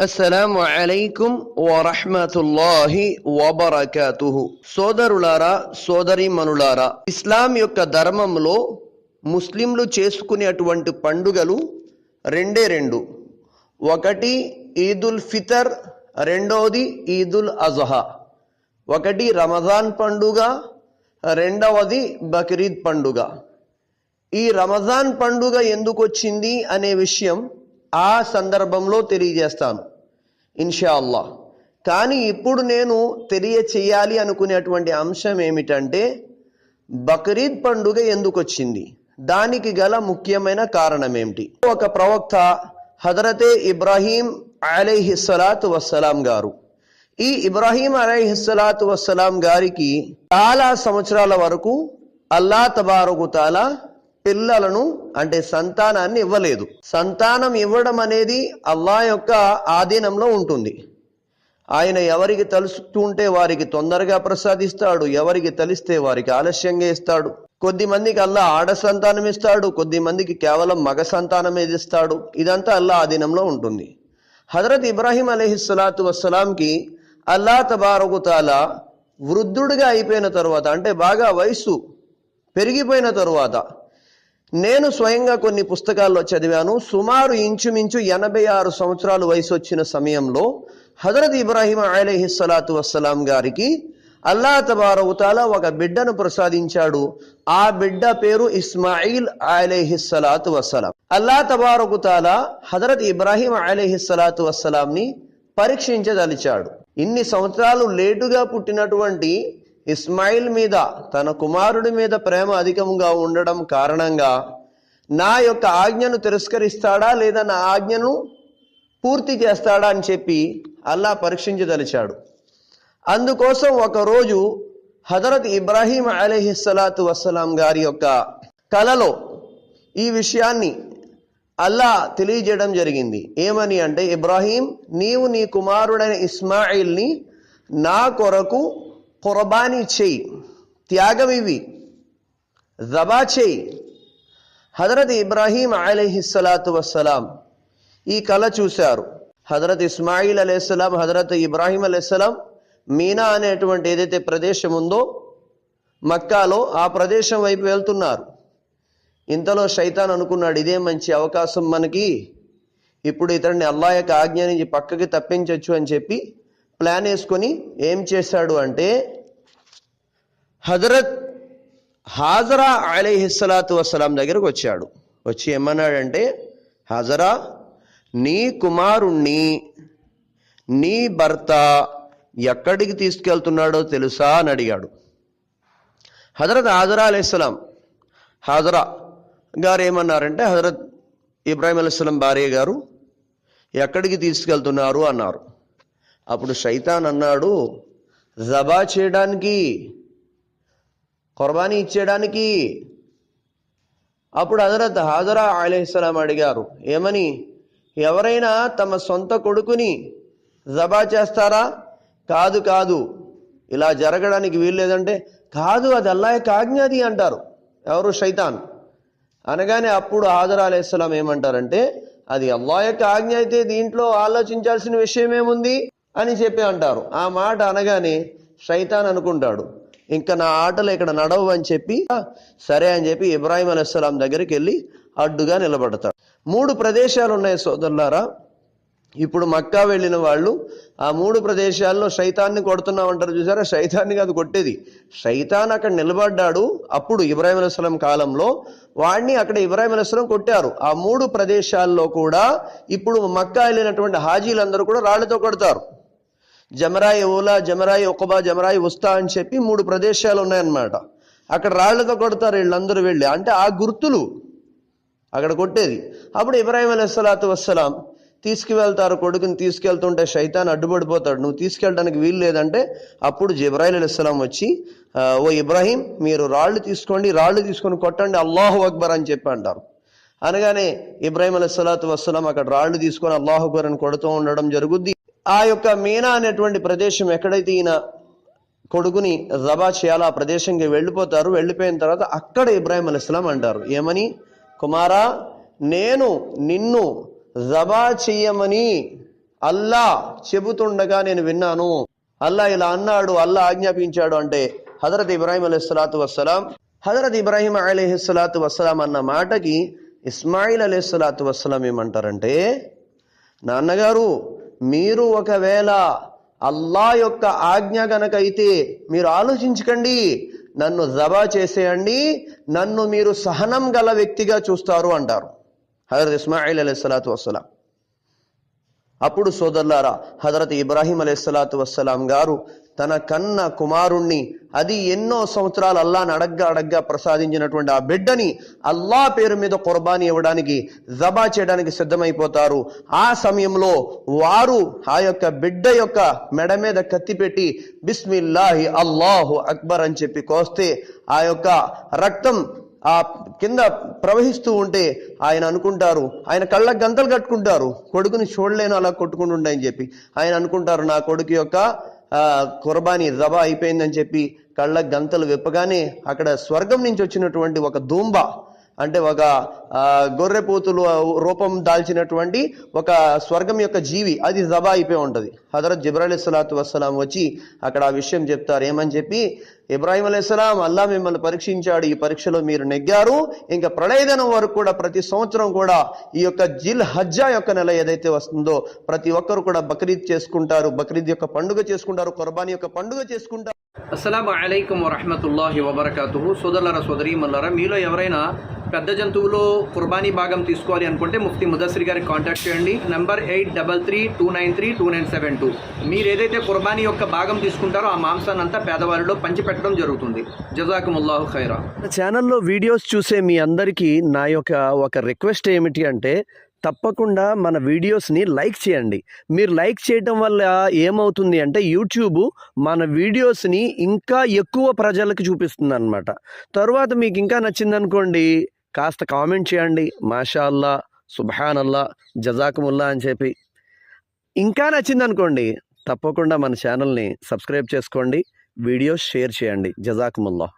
అస్సలాము అలైకుం వరహ్మతుల్లాహి వబరకాతుహు సోదరులారా సోదరీమణులారా ఇస్లాం యొక్క ధర్మంలో ముస్లింలు చేసుకునేటువంటి పండుగలు రెండే రెండు. ఒకటి ఈదుల్ ఫితర్ రెండవది ఈదుల్ అజహా. ఒకటి రమజాన్ పండుగ రెండవది బక్రీద్ పండుగ. ఈ రమజాన్ పండుగ ఎందుకు వచ్చింది అనే విషయం ఆ సందర్భంలో తెలియజేస్తాను. ఇన్షా కానీ ఇప్పుడు నేను తెలియచేయాలి అనుకునేటువంటి అంశం ఏమిటంటే బక్రీద్ పండుగ ఎందుకు వచ్చింది దానికి గల ముఖ్యమైన కారణం ఏమిటి ఒక ప్రవక్త హజరతే ఇబ్రాహీం అలైహిస్సలాతు వస్సలాం గారు. ఈ ఇబ్రాహీం అలైహిస్సలాతు వస్సలాం గారికి చాలా సంవత్సరాల వరకు అల్లా తబారకుతాల పిల్లలను అంటే సంతానాన్ని ఇవ్వలేదు. సంతానం ఇవ్వడం అనేది అల్లా యొక్క ఆధీనంలో ఉంటుంది. ఆయన ఎవరికి తలుస్తుంటే వారికి తొందరగా ప్రసాదిస్తాడు ఎవరికి తలిస్తే వారికి ఆలస్యంగా ఇస్తాడు. కొద్ది మందికి అల్లా ఆడ సంతానం ఇస్తాడు కొద్ది మందికి కేవలం మగ సంతానం ఇస్తాడు. ఇదంతా అల్లా ఆధీనంలో ఉంటుంది. హజరత్ ఇబ్రాహీం అలీహిస్సలాతు వస్సలాంకి అల్లా తబారకుతాల వృద్ధుడిగా అయిపోయిన తర్వాత అంటే బాగా వయస్సు పెరిగిపోయిన తరువాత నేను స్వయంగా కొన్ని పుస్తకాల్లో చదివాను. సుమారు ఇంచుమించు ఎనభై ఆరు సంవత్సరాలు వయసు వచ్చిన సమయంలో హజరత్ ఇబ్రాహీం అలీహిస్సలాతు వస్సలాం గారికి అల్లా తబారవుతాల ఒక బిడ్డను ప్రసాదించాడు. ఆ బిడ్డ పేరు ఇస్మాయిల్ అలీహిస్సలాతు వస్సలాం. అల్లా తబారకుతాల హజరత్ ఇబ్రాహీం అలీహిస్సలాతు వస్సలాంని పరీక్షించదలిచాడు. ఇన్ని సంవత్సరాలు లేటుగా పుట్టినటువంటి ఇస్మాయిల్ మీద తన కుమారుడి మీద ప్రేమ అధికంగా ఉండడం కారణంగా నా యొక్క ఆజ్ఞను తిరస్కరిస్తాడా లేదా నా ఆజ్ఞను పూర్తి చేస్తాడా అని చెప్పి అల్లా పరీక్షించదలిచాడు. అందుకోసం ఒకరోజు హజరత్ ఇబ్రాహీం అలీహిస్సలాతు వస్సలాం గారి యొక్క కలలో ఈ విషయాన్ని అల్లా తెలియజేయడం జరిగింది. ఏమని అంటే ఇబ్రాహీం నీవు నీ కుమారుడైన ఇస్మాయిల్ని నా కొరకు కుర్బానీ చేయి త్యాగం ఇవి జబా చేయి హజరత్ ఇబ్రాహీం అలీహిస్సలాతు వస్సలాం ఈ కళ చూశారు హజరత్ ఇస్మాయిల్ అలైహిస్సలాం హజరత్ ఇబ్రాహీం అలైహిస్సలాం మీనా అనేటువంటి ఏదైతే ప్రదేశం ఉందో మక్కాలో ఆ ప్రదేశం వైపు వెళ్తున్నారు ఇంతలో శైతాన్ అనుకున్నాడు ఇదే మంచి అవకాశం మనకి ఇప్పుడు ఇతడిని అల్లా యొక్క ఆజ్ఞ నుంచి పక్కకి తప్పించవచ్చు అని చెప్పి ప్లాన్ వేసుకొని ఏం చేశాడు అంటే హజరత్ హాజరా అలీహిస్సలాతు వసలాం దగ్గరకు వచ్చాడు. వచ్చి ఏమన్నాడంటే హజరా నీ కుమారుణ్ణి నీ భర్త ఎక్కడికి తీసుకెళ్తున్నాడో తెలుసా? అని అడిగాడు. హజరత్ హాజరా అలీస్లాం హాజరా గారు ఏమన్నారంటే హజరత్ ఇబ్రాహీం అలైహిస్సలాం భార్య గారు ఎక్కడికి తీసుకెళ్తున్నారు? అన్నారు. అప్పుడు శైతాన్ అన్నాడు జబా చేయడానికి కుర్బానీ ఇచ్చేయడానికి. అప్పుడు హజరత్ హాజరా అలీస్లాం అడిగారు ఏమని? ఎవరైనా తమ సొంత కొడుకుని జబా చేస్తారా? కాదు కాదు. ఇలా జరగడానికి వీల్లేదంటే కాదు అది అల్లా యొక్క అంటారు. ఎవరు? శైతాన్. అనగానే అప్పుడు హాజరా అలీస్లాం ఏమంటారంటే అది అల్లా యొక్క ఆజ్ఞ అయితే దీంట్లో ఆలోచించాల్సిన విషయం ఏముంది? అని చెప్పి అంటారు. ఆ మాట అనగానే శైతాన్ అనుకుంటాడు. ఇంకా నా ఆటలు ఇక్కడ నడవు అని చెప్పి సరే అని చెప్పి ఇబ్రాహిం అలెస్లాం దగ్గరికి వెళ్ళి అడ్డుగా నిలబడతాడు. మూడు ప్రదేశాలు ఉన్నాయి సోదరులారా. ఇప్పుడు మక్కా వెళ్ళిన వాళ్ళు ఆ మూడు ప్రదేశాల్లో శైతాన్ని కొడుతున్నామంటారు చూసారా? శైతాన్ని కాదు కొట్టేది. శైతాన్ అక్కడ నిలబడ్డాడు అప్పుడు ఇబ్రాహిం అలైస్లాం కాలంలో. వాడిని అక్కడ ఇబ్రాహిం అలైస్లాం కొట్టారు. ఆ మూడు ప్రదేశాల్లో కూడా ఇప్పుడు మక్కా వెళ్ళినటువంటి హాజీలందరూ కూడా రాళ్ళతో కొడతారు. జమరాయి ఓలా జమరాయి ఒక్కబా జమరాయి ఉస్తా అని చెప్పి మూడు ప్రదేశాలు ఉన్నాయన్నమాట. అక్కడ రాళ్ళతో కొడతారు వీళ్ళందరూ వెళ్ళి. అంటే ఆ గుర్తులు అక్కడ కొట్టేది. అప్పుడు ఇబ్రాహిం అలైహిస్సలాతు వస్సలాం తీసుకువెళ్తారు కొడుకుని తీసుకెళ్తుంటే శైతాన్ అడ్డుపడిపోతాడు. నువ్వు తీసుకెళ్ళడానికి వీలు లేదంటే అప్పుడు జిబ్రాయిల్ అలైహిస్సలాం వచ్చి ఓ ఇబ్రాహీం మీరు రాళ్ళు తీసుకోండి రాళ్ళు తీసుకొని కొట్టండి అల్లాహు అక్బర్ అని చెప్పి అంటారు. అనగానే ఇబ్రాహిం అస్సలాత్ వస్సలాం అక్కడ రాళ్ళు తీసుకొని అల్లాహు అక్బర్ అని కొడుతూ ఉండడం జరుగుద్ది. ఆ యొక్క మీనా అనేటువంటి ప్రదేశం ఎక్కడైతే ఈయన కొడుకుని జబా చేయాలో ఆ ప్రదేశంకి వెళ్ళిపోతారు వెళ్ళిపోయిన తర్వాత అక్కడ ఇబ్రాహిం అలైస్లాం అంటారు. ఏమని? కుమారా నేను నిన్ను జబా చెయ్యమని అల్లా చెబుతుండగా నేను విన్నాను. అల్లా ఇలా అన్నాడు అల్లా ఆజ్ఞాపించాడు అంటే హజరత్ ఇబ్రాహిం అలైహిస్సలాతు వస్సలాం హజరత్ ఇబ్రాహిం అలీహిస్సలాతు వస్సలాం అన్న మాటకి ఇస్మాయిల్ అలీహిస్సలాతు వస్సలాం ఏమంటారంటే నాన్నగారు మీరు ఒకవేళ అల్లా యొక్క ఆజ్ఞ గనకైతే మీరు ఆలోచించకండి. నన్ను జబా చేసేయండి. నన్ను మీరు సహనం గల వ్యక్తిగా చూస్తారు అంటారు. హజరత్ ఇస్మాయిల్ అలైహిస్సలాతు వస్సలాం. అప్పుడు సోదరులారా హజరత్ ఇబ్రాహీం అలైహిస్సలాతు వస్సలాం గారు తన కన్న కుమారుణ్ణి అది ఎన్నో సంవత్సరాలు అల్లాని అడగ్గా అడగ్గా ప్రసాదించినటువంటి ఆ బిడ్డని అల్లా పేరు మీద కుర్బానీ ఇవ్వడానికి జబా చేయడానికి సిద్ధమైపోతారు. ఆ సమయంలో వారు ఆ యొక్క బిడ్డ యొక్క మెడ మీద కత్తి పెట్టి బిస్మిల్లాహి అల్లాహు అక్బర్ అని చెప్పి కోస్తే ఆ యొక్క రక్తం ఆ కింద ప్రవహిస్తూ ఉంటే ఆయన అనుకుంటారు ఆయన కళ్ళ గంతలు కట్టుకుంటారు కొడుకుని చూడలేను అలా కొట్టుకుంటుండని చెప్పి. ఆయన అనుకుంటారు నా కొడుకు యొక్క కుర్బానీ జబా అయిపోయిందని చెప్పి కళ్ళ గంతలు విప్పగానే అక్కడ స్వర్గం నుంచి వచ్చినటువంటి ఒక దూంబ అంటే ఒక గొర్రెపోతులు రూపం దాల్చినటువంటి ఒక స్వర్గం యొక్క జీవి అది జబా అయిపోయి ఉంటుంది. హజరత్ జిబ్రాహీ సలాతు వస్సలాం వచ్చి అక్కడ ఆ విషయం చెప్తారు. ఏమని చెప్పి? ఇబ్రాహీం అలైస్లాం అల్లా మిమ్మల్ని పరీక్షించాడు ఈ పరీక్షలో మీరు నెగ్గారు. ఇంకా ప్రళయదనం వరకు కూడా ప్రతి సంవత్సరం కూడా ఈ యొక్క జిల్ హజ్జా యొక్క నెల ఏదైతే వస్తుందో ప్రతి ఒక్కరు కూడా బక్రీద్ చేసుకుంటారు. బక్రీద్ యొక్క పండుగ చేసుకుంటారు కుర్బానీ యొక్క పండుగ చేసుకుంటారు. అస్సలం అయికం వరహమతుల్లాహి వబర్కాతుహు. సోదరులారా సోదరీమల్లారా మీలో ఎవరైనా పెద్ద జంతువులో కుర్బానీ భాగం తీసుకోవాలి అనుకుంటే ముఫ్తీ ముదస్సిర్ గారికి కాంటాక్ట్ చేయండి. Number eight double three two nine three two nine seven two మీరు ఏదైతే కుర్బానీ యొక్క భాగం తీసుకుంటారో ఆ మాంసాన్ని అంతా పేదవారిలో పంచిపెట్టడం జరుగుతుంది. జజాకుముల్లాహు ఖైరా. ఛానల్లో వీడియోస్ చూసే మీ అందరికీ నా యొక్క ఒక రిక్వెస్ట్ ఏమిటి అంటే తప్పకుండా మన వీడియోస్ని లైక్ చేయండి. మీరు లైక్ చేయటం వల్ల ఏమవుతుంది అంటే యూట్యూబ్ మన వీడియోస్ని ఇంకా ఎక్కువ ప్రజలకు చూపిస్తుంది అనమాట తర్వాత మీకు ఇంకా నచ్చిందనుకోండి కాస్త కామెంట్ చేయండి. మాషా అల్లా సుబ్హాన్ అల్లా జజాకుముల్లా అని చెప్పి. ఇంకా నచ్చిందనుకోండి తప్పకుండా మన ఛానల్ని సబ్స్క్రైబ్ చేసుకోండి. వీడియోస్ షేర్ చేయండి. జజాకుముల్లా.